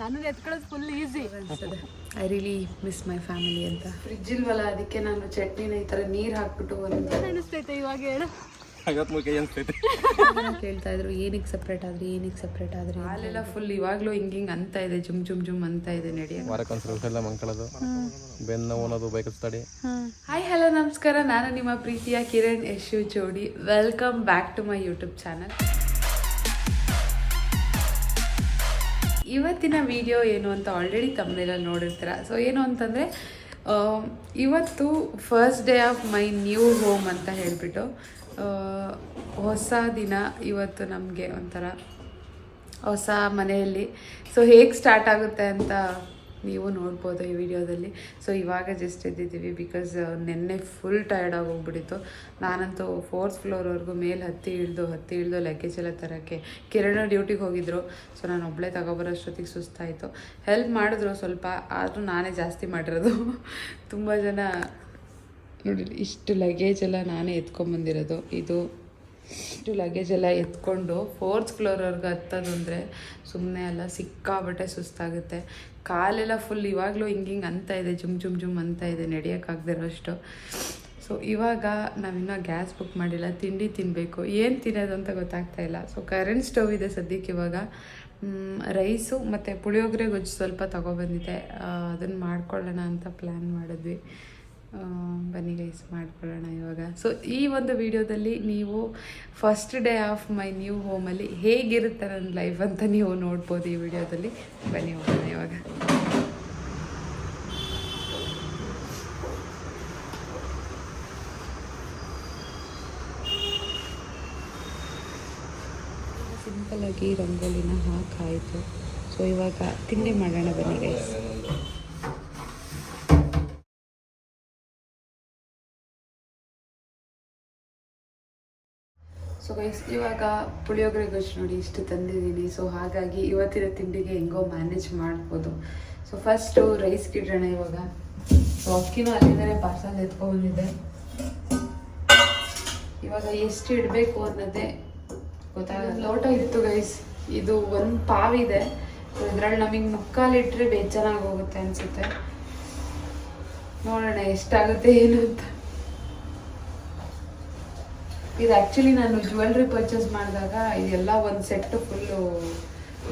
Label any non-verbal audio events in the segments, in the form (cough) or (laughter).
ನಾನು ಎತ್ಕೊಳ್ಳೋದು full easy ಅನ್ಸ್ತದೆ I really miss my family ಅಂತ. ಫ್ರಿಜ್ ಇಲ್ವಲ್ಲ ಅದಕ್ಕೆ ನಾನು ಚಟ್ನಿನ ಈ ಥರ ನೀರು ಹಾಕ್ಬಿಟ್ಟು ಒಂದು ಅನಿಸ್ತೈತೆ ಇವಾಗ ಹೇಳು? ಕೇಳ್ತಾ ಇದ್ರು ಏನಕ್ಕೆ ಸಪ್ರೇಟ್ ಆದ್ರೆ ಏನಕ್ಕೆ ಸಪ್ರೇಟ್ ಆದ್ರಿ ಹಾಲೆಲ್ಲ ಫುಲ್ ಇವಾಗ್ಲೂ ಹಿಂಗ್ ಹಿಂಗ್ ಅಂತ ಇದೆ ಜುಮ್ ಜುಮ್ ಜುಮ್ ಅಂತ ಇದೆ ವಾರಕ್ಕೊಂದ್ಸಲ ಹುಷಾರಿಲ್ಲ ಮಂಕಳದು? ಬೆನ್ನು ಅನ್ನೋದು ಬೈಕ್ ಹಾಯ್ ಹಲೋ ನಮಸ್ಕಾರ. ನಾನು ನಿಮ್ಮ ಪ್ರೀತಿಯ ಕಿರಣ್ ಯಶು ಜೋಡಿ. Welcome back to my YouTube channel ಇವತ್ತಿನ ವಿಡಿಯೋ ಏನು ಅಂತ ಆಲ್ರೆಡಿ ತಮ್ಮನೆಲ್ಲ ನೋಡಿರ್ತೀರ. ಸೊ ಏನು ಅಂತಂದರೆ ಇವತ್ತು first day of my new home ಅಂತ ಹೇಳಿಬಿಟ್ಟು ಹೊಸ ದಿನ ಇವತ್ತು ನಮಗೆ ಒಂಥರ ಹೊಸ ಮನೆಯಲ್ಲಿ. ಸೊ ಹೇಗೆ ಸ್ಟಾರ್ಟ್ ಆಗುತ್ತೆ ಅಂತ ನೀವು ನೋಡ್ಬೋದು ಈ ವಿಡಿಯೋದಲ್ಲಿ. ಸೊ ಇವಾಗ ಜಸ್ಟ್ ಎದ್ದಿದ್ದೀವಿ ಬಿಕಾಸ್ ನೆನ್ನೆ ಫುಲ್ ಟಯರ್ಡ್ ಆಗೋಗ್ಬಿಟ್ಟಿತ್ತು ನಾನಂತೂ ಫೋರ್ತ್ ಫ್ಲೋರ್ವರೆಗೂ ಮೇಲೆ ಹತ್ತಿ ಇಳಿದು ಹತ್ತಿ ಇಳಿದು ಲಗೇಜ್ ಎಲ್ಲ ತರೋಕ್ಕೆ ಕಿರಣ ಡ್ಯೂಟಿಗೆ ಹೋಗಿದ್ರು. ಸೊ ನಾನು ಒಬ್ಬಳೇ ತಗೊಬರೋಷ್ಟೊತ್ತಿಗೆ ಸುಸ್ತಾಯಿತು. ಹೆಲ್ಪ್ ಮಾಡಿದ್ರು ಸ್ವಲ್ಪ, ಆದರೂ ನಾನೇ ಜಾಸ್ತಿ ಮಾಡಿರೋದು. (laughs) ತುಂಬ ಜನ ನೋಡಿ ಇಷ್ಟು ಲಗೇಜ್ ಎಲ್ಲ ನಾನೇ ಎತ್ಕೊಂಬಂದಿರೋದು ಇದು ಇಷ್ಟು ಲಗೇಜ್ ಎಲ್ಲ ಎತ್ಕೊಂಡು ಫೋರ್ತ್ ಫ್ಲೋರ್ವರೆಗೆ ಹತ್ತೋದು ಅಂದರೆ ಸುಮ್ಮನೆ ಅಲ್ಲ ಸಿಕ್ಕಾಬಟ್ಟೆ ಸುಸ್ತಾಗುತ್ತೆ. ಕಾಲೆಲ್ಲ ಫುಲ್ ಇವಾಗಲೂ ಹಿಂಗೆ ಹಿಂಗೆ ಅಂತ ಇದೆ, ಜುಮ್ ಜುಮ್ ಜುಮ್ ಅಂತ ಇದೆ ನಡೆಯೋಕ್ಕಾಗದಿರೋಷ್ಟು ಸೊ ಇವಾಗ ನಾವಿನ್ನೂ ಗ್ಯಾಸ್ ಬುಕ್ ಮಾಡಿಲ್ಲ, ತಿಂಡಿ ತಿನ್ನಬೇಕು ಏನು ತಿನ್ನೋದು ಅಂತ ಗೊತ್ತಾಗ್ತಾ ಇಲ್ಲ. ಸೊ ಕರೆಂಟ್ ಸ್ಟವ್ ಇದೆ ಸದ್ಯಕ್ಕೆ ಇವಾಗ. ರೈಸು ಮತ್ತು ಪುಳಿಯೋಗರೆ ಗೊಜ್ಜು ಸ್ವಲ್ಪ ತೊಗೊಬಂದಿದೆ ಅದನ್ನು ಮಾಡ್ಕೊಳ್ಳೋಣ ಅಂತ ಪ್ಲ್ಯಾನ್ ಮಾಡಿದ್ವಿ. ಬನ್ನಿ ಗೈಸ್ ಮಾಡ್ಕೊಳ್ಳೋಣ ಇವಾಗ. ಸೊ ಈ ಒಂದು ವಿಡಿಯೋದಲ್ಲಿ ನೀವು first day of my new ಹೋಮಲ್ಲಿ ಹೇಗಿರುತ್ತೆ ನನ್ನ ಲೈಫ್ ಅಂತ ನೀವು ನೋಡ್ಬೋದು ಈ ವಿಡಿಯೋದಲ್ಲಿ. ಬನ್ನಿ ಹೋಗೋಣ ಇವಾಗ. ಆಗಿ ರಂಗೋಲಿನ ಹಾಕಾಯಿತು ಸೊ ಇವಾಗ ತಿಂಡಿ ಮಾಡೋಣ ಬನ್ನಿ ಗೈಸ್ ಸೊ ಗೈಸ್ ಇವಾಗ ಪುಳಿಯೋಗರೆ ಗೊಜ್ಜು ನೋಡಿ ಇಷ್ಟು ತಂದಿದ್ದೀನಿ. ಸೊ ಹಾಗಾಗಿ ಇವತ್ತಿನ ತಿಂಡಿಗೆ ಹೆಂಗೋ ಮ್ಯಾನೇಜ್ ಮಾಡ್ಬೋದು. ಸೊ ಫಸ್ಟು ರೈಸ್ ಇಡೋಣ ಇವಾಗ. ಸೊ ಅಕ್ಕಿನೂ ಅಲ್ಲಿಂದಲೇ ಪಾರ್ಸಲ್ ಎತ್ಕೊಂಡ್ಬಂದಿದ್ದೆ ಇವಾಗ ಎಷ್ಟು ಇಡಬೇಕು ಅನ್ನೋದೇ ಗೊತ್ತಾಗಲ್ಲ. ಲೋಟ ಇತ್ತು ಗೈಸ್ ಇದು ಒಂದು ಪಾವಿದೆ. ಸೊ ಇದ್ರಲ್ಲಿ ನಮಗೆ ಮುಕ್ಕಾಲು ಇಟ್ಟರೆ ಬೇಜಾರಾಗಿ ಹೋಗುತ್ತೆ ಅನಿಸುತ್ತೆ. ನೋಡೋಣ ಎಷ್ಟಾಗುತ್ತೆ ಏನು ಅಂತ ಇದು ಆ್ಯಕ್ಚುಲಿ ನಾನು ಜ್ಯುವೆಲ್ರಿ ಪರ್ಚೇಸ್ ಮಾಡಿದಾಗ ಇದೆಲ್ಲ ಒಂದು ಸೆಟ್ ಫುಲ್ಲು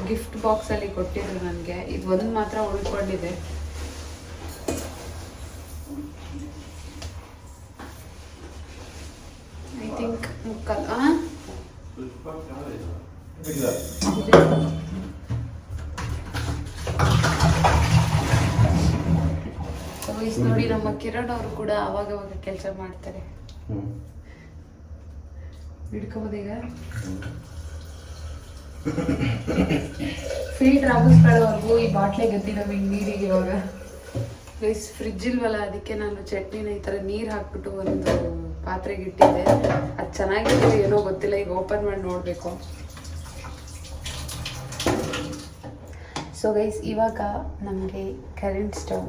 ಗಿಫ್ಟ್ ಬಾಕ್ಸಲ್ಲಿ ಕೊಟ್ಟಿದ್ರು ನನಗೆ. ಇದು ಒಂದು ಮಾತ್ರ ಉಳ್ಕೊಂಡಿದೆ. ಐ ಥಿಂಕ್ ಮುಕ್ಕಲ್ ನೋಡಿ ನಮ್ಮ ಕಿರಣ್ ಅವರು ಕೂಡ ಅವಾಗವಾಗ ಅವಾಗ ಕೆಲಸ ಮಾಡ್ತಾರೆ. ಹಿಡ್ಕೋಬೋದೀಗ ಫಿಲ್ಟರ್ ಆಗಿಸ್ಕೊಳ್ಳೋವರೆಗೂ ಈ ಬಾಟ್ಲೆ ಗದ್ದಿ ನಮಗೆ ನೀರಿಗೆ ಇವಾಗ. ಪ್ಲೀಸ್ ಫ್ರಿಜ್ ಇಲ್ವಲ್ಲ, ಅದಕ್ಕೆ ನಾನು ಚಟ್ನಿನ ಈ ಥರ ನೀರು ಹಾಕ್ಬಿಟ್ಟು ಒಂದು ಪಾತ್ರೆಗೆ ಇಟ್ಟಿದ್ದೆ. ಅದು ಚೆನ್ನಾಗಿತ್ತು, ಏನೋ ಗೊತ್ತಿಲ್ಲ, ಈಗ ಓಪನ್ ಮಾಡಿ ನೋಡಬೇಕು. ಸೊ ಗೈಸ್ ಇವಾಗ ನಮಗೆ ಕರೆಂಟ್ ಸ್ಟವ್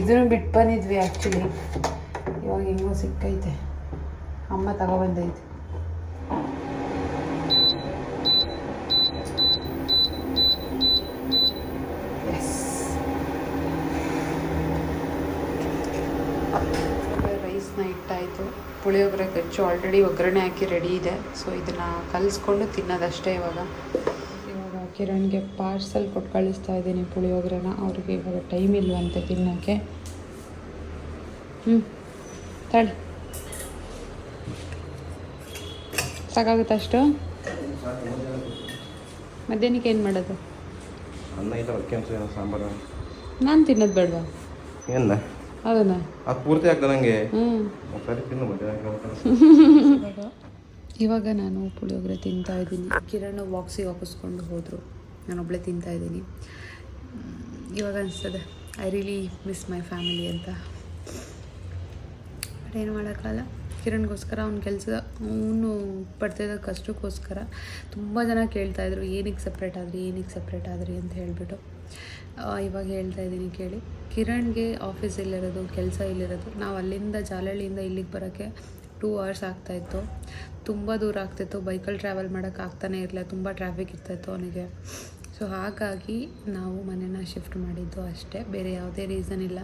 ಇದನ್ನು ಬಿಟ್ಟು ಬಂದಿದ್ವಿ ಆ್ಯಕ್ಚುಲಿ ಇವಾಗ ಹೆಂಗೋ ಸಿಕ್ಕೈತೆ. ಅಮ್ಮ ತಗೊಬಂದೈತೆ. ರೈಸ್ನ ಇಟ್ಟಾಯಿತು. ಪುಳಿಯೋಗರೆ ಗಚ್ಚು ಆಲ್ರೆಡಿ ಒಗ್ಗರಣೆ ಹಾಕಿ ರೆಡಿ ಇದೆ. ಸೊ ಇದನ್ನು ಕಲಿಸ್ಕೊಂಡು ತಿನ್ನೋದಷ್ಟೇ ಇವಾಗ. ಇವಾಗ ಕಿರಣ್ಗೆ ಪಾರ್ಸಲ್ ಕೊಟ್ಟು ಕಳಿಸ್ತಾ ಇದ್ದೀನಿ ಪುಳಿಯೋಗರೆನ ಅವ್ರಿಗೆ ಇವಾಗ ಟೈಮ್ ಇಲ್ವಂತೆ ತಿನ್ನೋಕ್ಕೆ ಹ್ಞೂ ತಡಿ. ಸಾಕಾಗುತ್ತೆ ಅಷ್ಟು ಮಧ್ಯಾಹ್ನಕ್ಕೆ ಏನು ಮಾಡೋದು? ಅನ್ನ ಇಲ್ಲ ಸಾಂಬಾರು. ನಾನು ತಿನ್ನೋದು ಬೇಡವಾ? ಏನ ಅದನ್ನ ಅದು ಪೂರ್ತಿ ಆಗ್ತದೆ ಸರಿ ತಿನ್ನು ಇವಾಗ ನಾನು ಪುಳಿಯೋಗರೆ ತಿಂತಾ ಇದ್ದೀನಿ. ಕಿರಣ್ ಬಾಕ್ಸಿಗೆ ಹಾಕಿಸ್ಕೊಂಡು ಹೋದರು. ನಾನೊಬ್ಬಳೇ ತಿಂತಾ ಇದ್ದೀನಿ. ಇವಾಗ ಅನಿಸ್ತದೆ I really miss my family ಅಂತ. ಬಟ್ ಏನು ಮಾಡೋಕ್ಕಲ್ಲ ಕಿರಣ್ಗೋಸ್ಕರ, ಅವ್ನ ಕೆಲಸ, ಅವನು ಪಡ್ತಾಯಿದ್ದ ಕಷ್ಟಕ್ಕೋಸ್ಕರ ತುಂಬ ಜನ ಕೇಳ್ತಾಯಿದ್ರು ಏನಕ್ಕೆ ಸಪ್ರೇಟ್ ಆದ್ರಿ, ಏನಕ್ಕೆ ಸಪ್ರೇಟ್ ಆದ್ರಿ ಅಂತ ಹೇಳಿಬಿಟ್ಟು. ಇವಾಗ ಹೇಳ್ತಾ ಇದ್ದೀನಿ ಕೇಳಿ. ಕಿರಣ್ಗೆ ಆಫೀಸ್ ಇಲ್ಲಿರೋದು, ಕೆಲಸ ಇಲ್ಲಿರೋದು, ನಾವು ಅಲ್ಲಿಂದ ಜಾಲಹಳ್ಳಿಯಿಂದ ಇಲ್ಲಿಗೆ ಬರೋಕ್ಕೆ ಟೂ ಅವರ್ಸ್ ಆಗ್ತಾಯಿತ್ತು ತುಂಬ ದೂರ ಆಗ್ತಿತ್ತು ಬೈಕಲ್ಲಿ ಟ್ರಾವೆಲ್ ಮಾಡೋಕ್ಕೆ ಆಗ್ತಾನೇ ಇರಲಿಲ್ಲ, ತುಂಬ ಟ್ರಾಫಿಕ್ ಇರ್ತಾಯಿತ್ತು ಅವನಿಗೆ. ಸೊ ಹಾಗಾಗಿ ನಾವು ಮನೇನ ಶಿಫ್ಟ್ ಮಾಡಿದ್ದು ಅಷ್ಟೇ, ಬೇರೆ ಯಾವುದೇ ರೀಸನ್ ಇಲ್ಲ.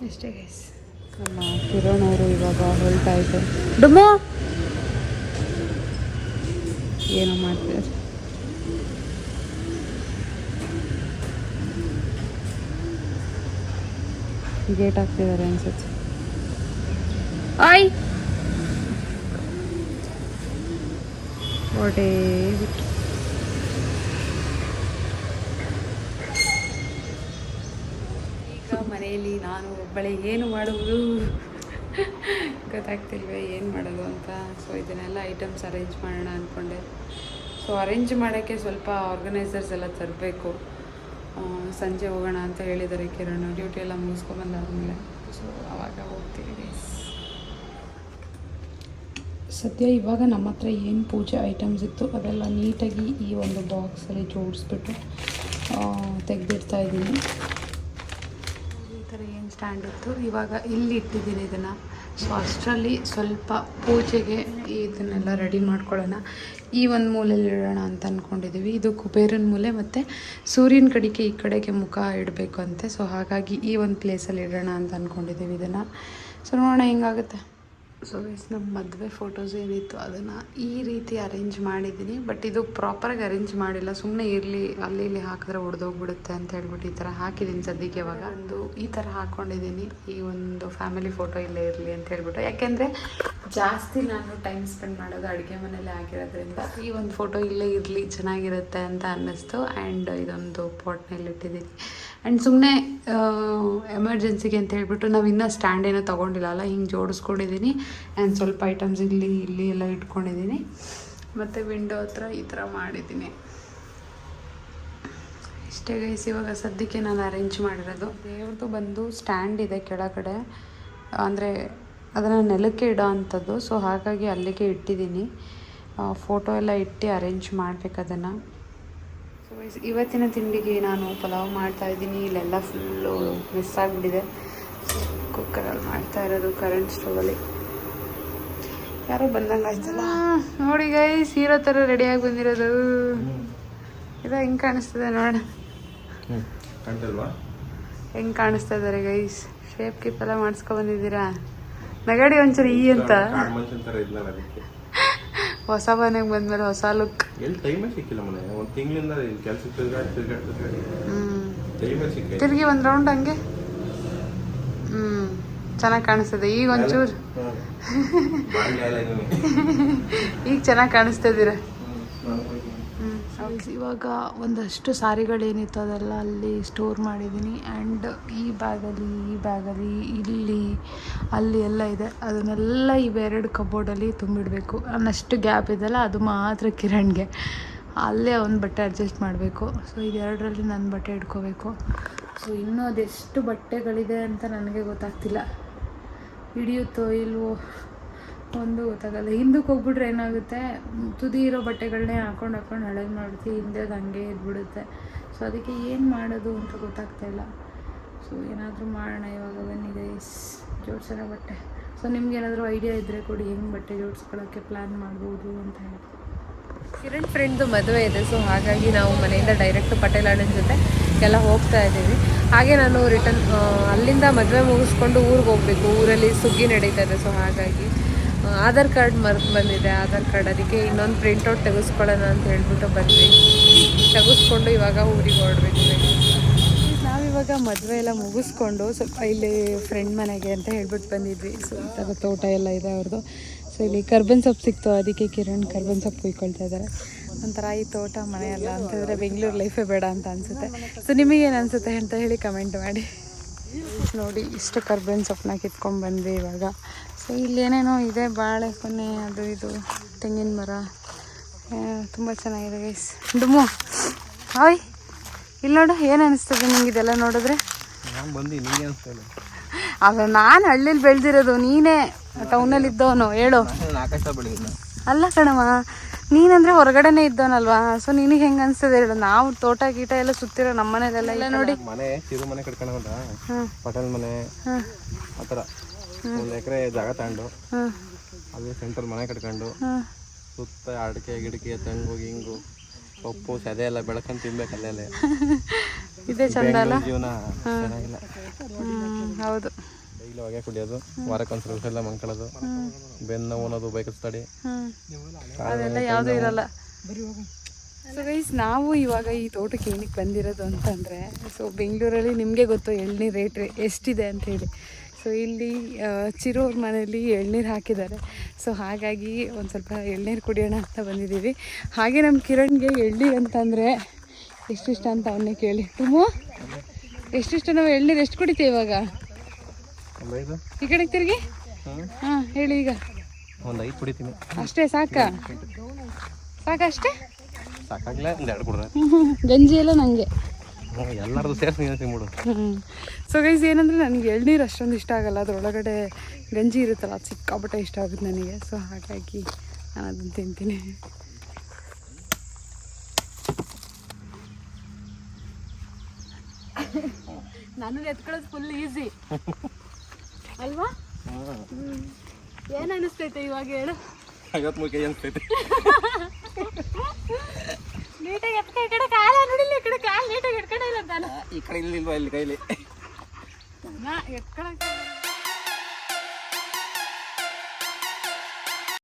ಅಷ್ಟೇ ಗೈಸ್ ನಮ್ಮ ಕಿರಣ್ ಅವರು ಇವಾಗ ಹೊರಡ್ತಾ ಇದ್ದಾರೆ. ಡುಮ್ಮು! ಏನೋ ಮಾಡ್ತಿದ್ದಾರೆ ಗೇಟ್ ಹಾಕ್ತಿದ್ದಾರೆ ಅನ್ಸುತ್ತೆ. ಆಯ್! ಹೊರಟೇ ಬಿಟ್ಟು ಈಗ ಮನೆಯಲ್ಲಿ ನಾನು ಒಬ್ಬಳೆ, ಏನು ಮಾಡುವುದು? ಗೊತ್ತಾಗ್ತಿಲ್ವೇ, ಏನು ಮಾಡೋದು ಅಂತ. ಸೊ ಇದನ್ನೆಲ್ಲ ಐಟಮ್ಸ್ ಅರೇಂಜ್ ಮಾಡೋಣ ಅಂದ್ಕೊಂಡೆ ಸೊ ಅರೇಂಜ್ ಮಾಡೋಕ್ಕೆ ಸ್ವಲ್ಪ ಆರ್ಗನೈಸರ್ಸ್ ಎಲ್ಲ ತರಬೇಕು. ಸಂಜೆ ಹೋಗೋಣ ಅಂತ ಹೇಳಿದ್ದಾರೆ ಕಿರಣ್. ಡ್ಯೂಟಿ ಎಲ್ಲ ಮುಗಿಸ್ಕೊಂಬಂದಾದ್ಮೇಲೆ ಸೊ ಅವಾಗ ಹೋಗ್ತೀವಿ. ಸದ್ಯ ಇವಾಗ ನಮ್ಮ ಹತ್ರ ಏನು ಪೂಜೆ ಐಟಮ್ಸ್ ಇತ್ತು, ಅದೆಲ್ಲ ನೀಟಾಗಿ ಈ ಒಂದು ಬಾಕ್ಸಲ್ಲಿ ಜೋಡಿಸ್ಬಿಟ್ಟು ತೆಗೆದಿಡ್ತಾ ಇದ್ದೀನಿ. ಸ್ಟ್ಯಾಂಡ್ ಇತ್ತು. ಇವಾಗ ಇಲ್ಲಿ ಇಟ್ಟಿದ್ದೀನಿ ಇದನ್ನು. ಸೊ ಅಷ್ಟರಲ್ಲಿ ಸ್ವಲ್ಪ ಪೂಜೆಗೆ ಇದನ್ನೆಲ್ಲ ರೆಡಿ ಮಾಡ್ಕೊಳ್ಳೋಣ. ಈ ಒಂದು ಮೂಲೆಯಲ್ಲಿ ಇಡೋಣ ಅಂತ ಅಂದ್ಕೊಂಡಿದ್ದೀವಿ ಇದು ಕುಬೇರನ ಮೂಲೆ ಮತ್ತು ಸೂರ್ಯನ ಕಡೆಗೆ ಈ ಕಡೆಗೆ ಮುಖ ಇಡಬೇಕು ಅಂತೆ. ಸೊ ಹಾಗಾಗಿ ಈ ಒಂದು ಪ್ಲೇಸಲ್ಲಿ ಇಡೋಣ ಅಂತ ಅಂದ್ಕೊಂಡಿದ್ದೀವಿ ಇದನ್ನು. ಸೊ ನೋಡೋಣ ಹೆಂಗಾಗುತ್ತೆ. ಸೊ ಗೈಸ್ ನಮ್ಮ ಮದುವೆ ಫೋಟೋಸ್ ಏನಿತ್ತು ಅದನ್ನು ಈ ರೀತಿ ಅರೇಂಜ್ ಮಾಡಿದ್ದೀನಿ. ಬಟ್ ಇದು ಪ್ರಾಪರಾಗಿ ಅರೇಂಜ್ ಮಾಡಿಲ್ಲ. ಸುಮ್ಮನೆ ಇರಲಿ, ಅಲ್ಲಿ ಇಲ್ಲಿ ಹಾಕಿದ್ರೆ ಒಡೆದೋಗ್ಬಿಡುತ್ತೆ ಅಂತ ಹೇಳ್ಬಿಟ್ಟು ಈ ಥರ ಹಾಕಿದ್ದೀನಿ ಸದ್ಯಕ್ಕೆ ಇವಾಗ. ಒಂದು ಈ ಥರ ಹಾಕ್ಕೊಂಡಿದ್ದೀನಿ ಈ ಒಂದು ಫ್ಯಾಮಿಲಿ ಫೋಟೋ ಇಲ್ಲೇ ಇರಲಿ ಅಂತ ಹೇಳ್ಬಿಟ್ಟು. ಯಾಕೆಂದರೆ ಜಾಸ್ತಿ ನಾನು ಟೈಮ್ ಸ್ಪೆಂಡ್ ಮಾಡೋದು ಅಡುಗೆ ಮನೇಲೆ ಆಗಿರೋದ್ರಿಂದ ಈ ಒಂದು ಫೋಟೋ ಇಲ್ಲೇ ಇರಲಿ, ಚೆನ್ನಾಗಿರುತ್ತೆ ಅಂತ ಅನ್ನಿಸ್ತು. ಆ್ಯಂಡ್ ಇದೊಂದು ಪಾಟ್ನಲ್ಲಿ ಇಟ್ಟಿದ್ದೀನಿ ಆ್ಯಂಡ್ ಸುಮ್ಮನೆ ಎಮರ್ಜೆನ್ಸಿಗೆ ಅಂತ ಹೇಳ್ಬಿಟ್ಟು ನಾವು ಇನ್ನೂ ಸ್ಟ್ಯಾಂಡ್ ಏನೋ ತೊಗೊಂಡಿಲ್ಲ ಅಲ್ಲ ಹಿಂಗೆ ಜೋಡಿಸ್ಕೊಂಡಿದ್ದೀನಿ ಆ್ಯಂಡ್ ಸ್ವಲ್ಪ ಐಟಮ್ಸ್ ಇಲ್ಲಿ ಇಲ್ಲಿ ಎಲ್ಲ ಇಟ್ಕೊಂಡಿದ್ದೀನಿ ಮತ್ತು ವಿಂಡೋ ಹತ್ರ ಈ ಥರ ಮಾಡಿದ್ದೀನಿ ಇಷ್ಟೇ ಗೈಸ್ ಇವಾಗ ಸದ್ಯಕ್ಕೆ ನಾನು ಅರೇಂಜ್ ಮಾಡಿರೋದು. ದೇವ್ರದ್ದು ಬಂದು ಸ್ಟ್ಯಾಂಡ್ ಇದೆ ಕೆಳಗಡೆ. ಅಂದರೆ ಅದನ್ನು ನೆಲಕ್ಕೆ ಇಡೋ ಅಂಥದ್ದು. ಸೊ ಹಾಗಾಗಿ ಅಲ್ಲಿಗೆ ಇಟ್ಟಿದ್ದೀನಿ ಫೋಟೋ ಎಲ್ಲ ಇಟ್ಟು ಅರೇಂಜ್ ಮಾಡ್ಬೇಕು ಅದನ್ನು. ಸೊ guys, ಇವತ್ತಿನ ತಿಂಡಿಗೆ ನಾನು ಪಲಾವ್ ಮಾಡ್ತಾ ಇದ್ದೀನಿ. ಇಲ್ಲೆಲ್ಲ ಫುಲ್ಲು ಮಿಸ್ ಆಗಿಬಿಟ್ಟಿದೆ. ಕುಕ್ಕರಲ್ಲಿ ಮಾಡ್ತಾ ಇರೋದು ಕರೆಂಟ್ ಸ್ಟೋವಲ್ಲಿ ಯಾರೋ ಬಂದಂಗೆ ಆಯ್ತಲ್ಲ? ನೋಡಿ ಗೈಸ್ ಹೀರೋ ಥರ ರೆಡಿಯಾಗಿ ಬಂದಿರೋದು. ಇದು ಹೆಂಗೆ ಕಾಣಿಸ್ತದೆ ನೋಡ. ಕಾಣ್ತಲ್ವಾ? ಹೆಂಗೆ ಕಾಣಿಸ್ತಾ ಇದ್ದಾರೆ ಗೈಸ್ ಶೇಪ್ ಕೀಪ್ ಎಲ್ಲ ಮಾಡಿಸ್ಕೊ ಬಂದಿದ್ದೀರಾ? ನಗಡಿ ಒಂಚೂರು ಈ ಅಂತ ಕಾಡು ಮನುಷ್ಯನ ಥರ ಇದ್ನಲ್ಲ ಅದಕ್ಕೆ ಹೊಸ ಮನೆಗೆ ಬಂದ್ಮೇಲೆ ಹೊಸ ಲುಕ್ ಎಲ್ಲಿ ಟೈಮೇ ಸಿಕ್ಕಿಲ್ಲ ಮನೆ. ಒಂದು ತಿಂಗಳಿಂದ ಇಲ್ಲಿ ಕೆಲ್ಸಕ್ಕೆ ತಿರ್ಗಾಡಿ ತಿರ್ಗಾಡಿ ತಿರ್ಗಾಡಿ. ಟೈಮೇ ಸಿಕ್ಕಿಲ್ಲ ತಿರುಗಿ ಒಂದು ರೌಂಡ್ ಹಂಗೆ? ಹ್ಮ್. ಚೆನ್ನಾಗಿ ಕಾಣಿಸ್ತದೆ. ಈಗ ಒಂಚೂರು. (laughs) ಈಗ ಚೆನ್ನಾಗಿ ಕಾಣಿಸ್ತಾ ಹೋಗ್ತೀನಿ. ಇವಾಗ ಒಂದಷ್ಟು ಸಾರಿಗಳೇನಿತ್ತು ಅದೆಲ್ಲ ಅಲ್ಲಿ ಸ್ಟೋರ್ ಮಾಡಿದ್ದೀನಿ. ಆ್ಯಂಡ್ ಈ ಬ್ಯಾಗಲ್ಲಿ ಈ ಬ್ಯಾಗಲ್ಲಿ ಇಲ್ಲಿ, ಅಲ್ಲಿ ಎಲ್ಲ ಇದೆ. ಅದನ್ನೆಲ್ಲ ಇವೆರಡು ಕಬೋರ್ಡಲ್ಲಿ ತುಂಬಿಡಬೇಕು. ಅನ್ನಷ್ಟು ಗ್ಯಾಪ್ ಇದೆಯಲ್ಲ, ಅದು ಮಾತ್ರ ಕಿರಣ್ಗೆ. ಅಲ್ಲೇ ಒಂದು ಬಟ್ಟೆ ಅಡ್ಜಸ್ಟ್ ಮಾಡಬೇಕು. ಸೊ ಇದೆರಡರಲ್ಲಿ ನನ್ನ ಬಟ್ಟೆ ಇಟ್ಕೋಬೇಕು. ಸೊ ಇನ್ನೂ ಅದೆಷ್ಟು ಬಟ್ಟೆಗಳಿದೆ ಅಂತ ನನಗೆ ಗೊತ್ತಾಗ್ತಿಲ್ಲ. ಹಿಡಿಯುತ್ತೋ ಇಲ್ವೋ? ಒಂದು ಗೊತ್ತಾಗಲ್ಲ. ಹಿಂದಕ್ಕೆ ಹೋಗ್ಬಿಟ್ರೆ ಏನಾಗುತ್ತೆ? ತುದಿ ಇರೋ ಬಟ್ಟೆಗಳನ್ನೇ ಹಾಕೊಂಡು ಹಾಕೊಂಡು ಹಳೆ ಮಾಡ್ತೀವಿ ಹಿಂದೆ ಹಂಗೆ ಇದ್ಬಿಡುತ್ತೆ. ಸೊ ಅದಕ್ಕೆ ಏನು ಮಾಡೋದು ಅಂತ ಗೊತ್ತಾಗ್ತಾ ಇಲ್ಲ. ಸೊ ಏನಾದರೂ ಮಾಡೋಣ ಇವಾಗ, ಬನ್ನಿ ಗೈಸ್ ಜೋಡ್ಸೋಣ ಬಟ್ಟೆ. ಸೊ ನಿಮ್ಗೆ ಏನಾದರೂ ಐಡಿಯಾ ಇದ್ದರೆ ಕೊಡಿ, ಹೆಂಗೆ ಬಟ್ಟೆ ಜೋಡಿಸ್ಕೊಳ್ಳೋಕ್ಕೆ ಪ್ಲ್ಯಾನ್ ಮಾಡ್ಬೋದು ಅಂತ ಹೇಳಿ ಕಿರಣ್ ಫ್ರೆಂಡ್ದು ಮದುವೆ ಇದೆ ಸೊ ಹಾಗಾಗಿ ನಾವು ಮನೆಯಿಂದ ಡೈರೆಕ್ಟ್ ಪಟೇಲ್ ಅಣ್ಣನ ಜೊತೆ ಎಲ್ಲ ಹೋಗ್ತಾ ಇದ್ದೀವಿ. ಹಾಗೆ ನಾನು ರಿಟರ್ನ್ ಅಲ್ಲಿಂದ ಮದುವೆ ಮುಗಿಸ್ಕೊಂಡು ಊರಿಗೆ ಹೋಗಬೇಕು. ಊರಲ್ಲಿ ಸುಗ್ಗಿ ನಡೀತಾ ಇದೆ ಸೊ ಹಾಗಾಗಿ. ಆಧಾರ್ ಕಾರ್ಡ್ ಮರೆತು ಬಂದಿದೆ, ಆಧಾರ್ ಕಾರ್ಡ್. ಅದಕ್ಕೆ ಇನ್ನೊಂದು ಪ್ರಿಂಟೌಟ್ ತೆಗೆಸ್ಕೊಳ್ಳೋಣ ಅಂತ ಹೇಳ್ಬಿಟ್ಟು ಬಂದ್ವಿ. ತೆಗೆಸ್ಕೊಂಡು ಇವಾಗ ಊರಿಗೆ ಹೊರಡ್ಬೇಕು ನಾವಿವಾಗ ಮದುವೆ ಎಲ್ಲ ಮುಗಿಸ್ಕೊಂಡು ಸ್ವಲ್ಪ ಇಲ್ಲಿ ಫ್ರೆಂಡ್ ಮನೆಗೆ ಅಂತ ಹೇಳ್ಬಿಟ್ಟು ಬಂದಿದ್ವಿ. ಸೊ ತೋಟ ಎಲ್ಲ ಇದೆ ಅವ್ರದ್ದು ಸೊ ಇಲ್ಲಿ ಕರ್ಬನ್ ಸೊಪ್ಪು ಸಿಕ್ತು. ಅದಕ್ಕೆ ಕಿರಣ್ ಕರ್ಬನ್ ಸೊಪ್ಪು ಕುಯ್ಕೊಳ್ತಾ ಇದ್ದಾರೆ ಒಂಥರ ಈ ತೋಟ ಮನೆ ಎಲ್ಲ ಅಂತಂದರೆ ಬೆಂಗಳೂರು ಲೈಫೇ ಬೇಡ ಅಂತ ಅನಿಸುತ್ತೆ. ಸೊ ನಿಮಗೇನು ಅನಿಸುತ್ತೆ ಅಂತ ಹೇಳಿ ಕಮೆಂಟ್ ಮಾಡಿ. ನೋಡಿ ಇಷ್ಟು ಕರ್ಬೇವಿನ ಸೊಪ್ಪನ್ನ ಕಿತ್ಕೊಂಡು ಬಂದ್ವಿ ಇವಾಗ. ಸೊ ಇಲ್ಲೇನೇನೋ ಇದೆ ಬಾಳೆ ಕೊನೆ ಅದು ಇದು ತೆಂಗಿನ ಮರ. ತುಂಬ ಚೆನ್ನಾಗಿದೆ ಗೈಸ್ ಡುಮ್ಮು ಹಾಯ್ ಇಲ್ಲಿ ನೋಡು ಏನು ಅನಿಸ್ತದೆ ನಿಂಗೆ ಇದೆಲ್ಲ ನೋಡಿದ್ರೆ? ಅಲ್ಲ ನಾನು ಹಳ್ಳಿಲಿ ಬೆಳೆದಿರೋದು ನೀನೇ. ಟೌನಲ್ಲಿ ಇದ್ದವನು ಹೇಳು. ಅಲ್ಲ ಕಣಮ್ಮ ನೀನಂದ್ರೆ ಹೊರಗಡೆನೆ ಇದ್ದವನಲ್ವಾ? ಸೊ ನಿನಗೆ ಹೆಂಗ ಅನ್ಸ್ತದೆ ಹೇಳು. ನಾವು ತೋಟ ಗೀಟ ಎಲ್ಲ ಸುತ್ತಿರೋ ನಮ್ಮ ಮನೇಲೆಲ್ಲ ಇಲ್ಲ ನೋಡಿ. ಮನೆ ಸಿರು ಮನೆ ಕಟ್ಕೊಂಡ ಹೋದ ಪಟೇಲ್ ಮನೆ ಆತರ ಆ ಥರ. ಒಂದು ಎಕರೆ ಜಾಗ ತಗೊಂಡು ಅಲ್ಲಿ ಸೆಂಟರ್ ಮನೆ ಕಟ್ಕೊಂಡು ಸುತ್ತ ಅಡಿಕೆ ಗಿಡಕೆ ತೆಂಗು ಗಿಂಗು ಸೊಪ್ಪು ಸದೆ ಎಲ್ಲ ಬೆಳ್ಕೊಂಡು ತಿನ್ಬೇಕು ಅಲ್ಲೇ (laughs) ಇದೇ ಚಂದ ಅಲ್ಲ? ಜೀವನ ಚೆನ್ನಾಗಿಲ್ಲ. ಹೌದು. ಡೈಲಿ ಹೊಗೆ ಕುಡಿಯೋದು ವಾರಕ್ಕೊಂದ್ಸಲ ಎಲ್ಲ ಮಂಕೊಳ್ಳೋದು ಬೆನ್ನು ಅನ್ನೋದು ಬೈಕ್ ತಡಿ ಹ್ಮ್. ಅದೆಲ್ಲ ಯಾವುದೂ ಇರಲ್ಲ. ಸೊ ಗೈಸ್ ನಾವು ಇವಾಗ ಈ ತೋಟಕ್ಕೆ ಏನಕ್ಕೆ ಬಂದಿರೋದು ಅಂತಂದರೆ ಸೊ ಬೆಂಗಳೂರಲ್ಲಿ ನಿಮಗೆ ಗೊತ್ತು ಎಳ್ನೀರು ರೇಟ್ ಎಷ್ಟಿದೆ ಅಂತ ಹೇಳಿ. ಸೊ ಇಲ್ಲಿ ಚಿರೋರ್ ಮನೆಯಲ್ಲಿ ಎಳ್ನೀರು ಹಾಕಿದ್ದಾರೆ. ಸೊ ಹಾಗಾಗಿ ಒಂದು ಸ್ವಲ್ಪ ಎಳ್ನೀರು ಕುಡಿಯೋಣ ಅಂತ ಬಂದಿದ್ದೀವಿ. ಹಾಗೆ ನಮ್ಮ ಕಿರಣ್ಗೆ ಎಳ್ನೀರು ಅಂತಂದರೆ ಎಷ್ಟಿಷ್ಟ ಅಂತ ಅವನ್ನೇ ಕೇಳಿ. ತುಂಬ ಎಷ್ಟಿಷ್ಟ ನಾವು ಎಳ್ನೀರು ಎಷ್ಟು ಕುಡಿತೀವಿ ಇವಾಗ? ಈ ಕಡೆಗೆ ತಿರುಗಿ? ಹಾ ಹೇಳಿ ಈಗ. ಒಂದು ಐದು ಕುಡಿತೀನಿ ಅಷ್ಟೇ ಸಾಕಾ? ಸಾಕಷ್ಟೇ ಸಾಕಾಗ್ಲೇ ಒಂದು ಎರಡು ಕುಡ್ರೆ. (laughs) ಗಂಜಿ ಎಲ್ಲ ನನಗೆ ಹ್ಞೂ ಎಲ್ಲರದು ಸೇರಿಸಿ ನೀನು ತಿನ್ಬಿಡು. ಸೊ ಗೈಸ್ ಏನಂದರೆ ನನಗೆ ಎಳ್ನೀರು ಅಷ್ಟೊಂದು ಇಷ್ಟ ಆಗಲ್ಲ. ಅದರೊಳಗಡೆ ಗಂಜಿ ಇರುತ್ತಲ್ಲ ಅದು ಸಿಕ್ಕಾಪಟ್ಟೆ ಇಷ್ಟ ಆಗುತ್ತೆ ನನಗೆ. ಸೊ ಹಾಗಾಗಿ ನಾನು ಅದನ್ನು ತಿಂತೀನಿ. ನನ್ನ ಎತ್ಕೊಳ್ಳೋದು ಫುಲ್ ಈಸಿ ಅಲ್ವಾ? ಏನು ಅನಿಸ್ತೈತೆ ಇವಾಗ ಹೇಳು? ಐವತ್ಮೂರು ಕೆ ಜಿ ಅನ್ಸ್ತೈತೆ. ನೀಟಾಗಿ ಎತ್ಕ ಈ ಕಡೆ ಕಾಲ ನೋಡಿಲ್ಲ ಈ ಕಡೆ ಕಾಲು ನೀಟಾಗಿ ಎತ್ಕೊಂಡ ಇಲ್ಲ ಈ ಕಡೆ ಕೈಲಿ? ನಾ ಎತ್ಕೊಳಕ್ಕೆ